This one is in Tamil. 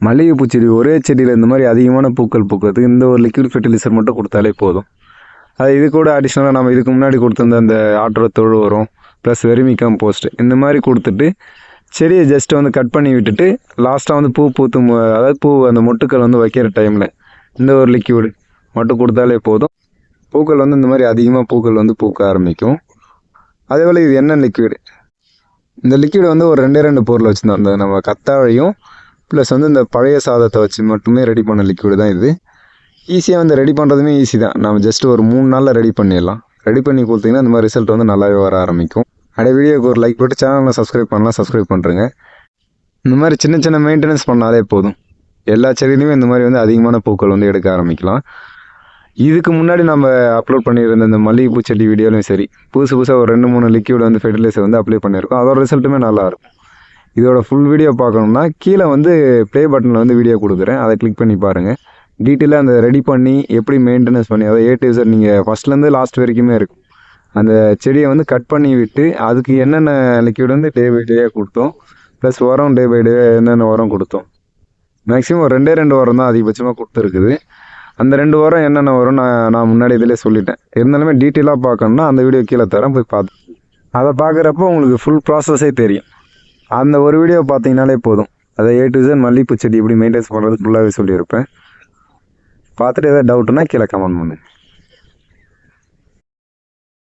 மல்லிகைப்பூ செடி ஒரே செடியில் இந்த மாதிரி அதிகமான பூக்கள் பூக்கிறதுக்கு இந்த ஒரு லிக்விட் ஃபெர்டிலைசர் மட்டும் கொடுத்தாலே போதும். அது இது கூட அடிஷ்னலாக நம்ம இதுக்கு முன்னாடி கொடுத்துருந்த அந்த ஆட்டோட தொழு வரும் ப்ளஸ் வெரிமி கம்போஸ்ட் இந்த மாதிரி கொடுத்துட்டு செடியை ஜஸ்ட்டு வந்து கட் பண்ணி விட்டுட்டு லாஸ்ட்டாக வந்து பூ பூத்து அதாவது பூ அந்த மொட்டுக்கள் வந்து வைக்கிற டைமில் இந்த ஒரு லிக்யூடு மட்டும் கொடுத்தாலே போதும். பூக்கள் வந்து இந்த மாதிரி அதிகமாக பூக்கள் வந்து பூக்க ஆரம்பிக்கும். அதே போல் இது என்ன லிக்விடு இந்த லிக்விட் வந்து ஒரு ரெண்டே ரெண்டு பொருள் வச்சுருந்தோம். அந்த நம்ம கத்தாழையும் ப்ளஸ் வந்து இந்த பழைய சாதத்தை வச்சு மட்டுமே ரெடி பண்ண லிக்விடு தான் இது. ஈஸியாக வந்து ரெடி பண்ணுறதுமே ஈஸி தான். நம்ம ஜஸ்ட் ஒரு மூணு நாளில் ரெடி பண்ணிடலாம். ரெடி பண்ணி கொடுத்தீங்கன்னா இந்த மாதிரி ரிசல்ட் வந்து நல்லாவே வர ஆரம்பிக்கும். அடைய வீடியோக்கு ஒரு லைக் போட்டு சேனலில் சப்ஸ்கிரைப் பண்ணலாம் சப்ஸ்கிரைப் பண்ணுறேங்க இந்த மாதிரி சின்ன சின்ன மெயின்டெனன்ஸ் பண்ணாலே போதும். எல்லா செடியிலையுமே இந்த மாதிரி வந்து அதிகமான பூக்கள் வந்து எடுக்க ஆரம்பிக்கலாம். இதுக்கு முன்னாடி நம்ம அப்லோட் பண்ணியிருந்த இந்த மல்லிகைப்பூ செடி வீடியோலையும் சரி. புதுசு புதுசாக ஒரு ரெண்டு மூணு லிக்யூட் வந்து ஃபெர்டிலைசர் வந்து அப்ளை பண்ணியிருக்கோம். அதோட ரிசல்ட்டுமே நல்லாயிருக்கும் இதோட ஃபுல் வீடியோ பார்க்கணும்னா கீழே வந்து ப்ளே பட்டனில் வந்து வீடியோ கொடுக்குறேன். அதை கிளிக் பண்ணி பாருங்கள் டீட்டெயிலாக அந்த ரெடி பண்ணி எப்படி மெயின்டெனன்ஸ் பண்ணி அதாவது ஏ டு நீங்கள் ஃபஸ்ட்லேருந்து லாஸ்ட் வரைக்குமே இருக்கும். அந்த செடியை வந்து கட் பண்ணி விட்டு அதுக்கு என்னென்ன லிக்விட் வந்து டே பை டேயாக கொடுத்தோம் ப்ளஸ் உரம் டே பை டே என்னென்ன உரம் கொடுத்தோம். மேக்ஸிமம் ஒரு ரெண்டே ரெண்டு உரம் தான் அதிகபட்சமாக கொடுத்துருக்குது. அந்த ரெண்டு உரம் என்னென்ன வரும் நான் நான் முன்னாடி இதிலே சொல்லிட்டேன். இருந்தாலுமே டீட்டெயிலாக பார்க்கணுன்னா அந்த வீடியோ கீழே தரேன் போய் பார்த்து. அதை பார்க்குறப்போ உங்களுக்கு ஃபுல் ப்ராசஸே தெரியும். அந்த ஒரு வீடியோ பார்த்தீங்கனாலே போதும். அதை ஏ டு Z மல்லிகைப்பூ செடி எப்படி மெயின்டைன்ஸ் பண்ணுறது ஃபுல்லாகவே சொல்லியிருப்பேன். பார்த்துட்டு எதாவது டவுட்னா கீழே கமெண்ட் பண்ணுங்க.